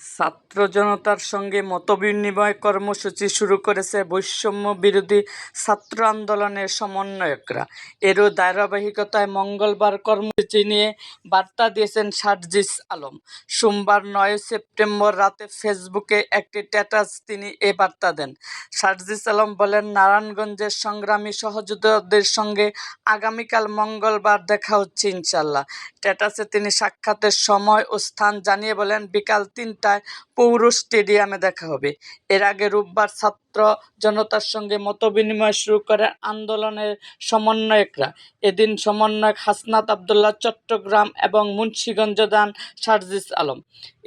ছাত্র জনতার সঙ্গে মতবিনিময় কর্মসূচি শুরু করেছে বৈষম্য বিরোধী ছাত্র আন্দোলনের সমন্বয়করা। এরও ধারাবাহিকতায় মঙ্গলবার কর্মসূচি নিয়ে বার্তা দিয়েছেন সার্জিস আলম। সোমবার নয় সেপ্টেম্বর রাতে ফেসবুকে একটি স্ট্যাটাস তিনি এ বার্তা দেন। সার্জিস আলম বলেন, নারায়ণগঞ্জের সংগ্রামী সহযোদ্ধাদের সঙ্গে আগামীকাল মঙ্গলবার দেখা হচ্ছে ইনশাল্লাহ স্ট্যাটাসে তিনি সাক্ষাতের সময় ও স্থান জানিয়ে বলেন, বিকাল তিনটায় পৌর স্টেডিয়ামে দেখা হবে। এর আগে রোববার ছাত্র জনতার সঙ্গে মতবিনিময় শুরু করে আন্দোলনের সমন্বয়করা। এদিন সমন্বয়ক হাসনাত আবদুল্লাহ চট্টগ্রাম এবং মুন্সীগঞ্জ দান সার্জিস আলম।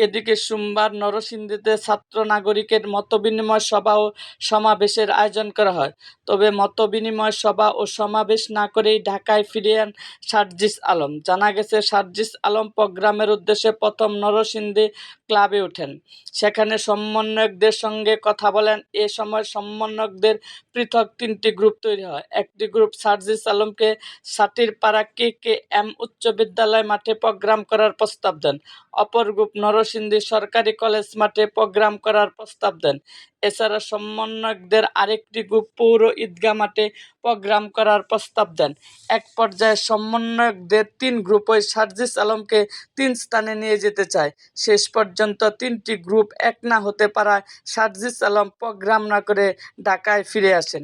এদিকে সোমবার নরসিংদীতে ছাত্র নাগরিকের মতবিনিময় সভা ও সমাবেশের আয়োজন করা হয়। তবে মতবিনিময় সভা ও সমাবেশ না করেই ঢাকায় ফিরিয়েন সার্জিস আলম। জানা গেছে, সার্জিস আলম প্রোগ্রামের উদ্দেশ্যে প্রথম নরসিংদী ক্লাবে ওঠেন। সেখানে সমন্বয়কদের সঙ্গে কথা বলেন। এ সময় সমন্বয়কদের পৃথক তিনটি গ্রুপ তৈরি হয়। একটি গ্রুপ সার্জিস আলমকে সাতিরপাড়া কে কে এম উচ্চ বিদ্যালয় মাঠে প্রোগ্রাম করার প্রস্তাব দেন। অপর গ্রুপ নরসিংদী সরকারি কলেজ মাঠে প্রোগ্রাম করার প্রস্তাব দেন। এছাড়া সমন্বয়কদের আরেকটি গ্রুপ পৌর ঈদগাহ মাঠে প্রোগ্রাম করার প্রস্তাব দেন। এক পর্যায়ে সমন্বয়কদের তিন গ্রুপ গ্রুপই সার্জিস আলমকে তিন স্থানে নিয়ে যেতে চায়। শেষ পর্যন্ত তিনটি গ্রুপ এক না হতে পারায় সার্জিস আলম প্রোগ্রাম না করে ঢাকায় ফিরে আসেন।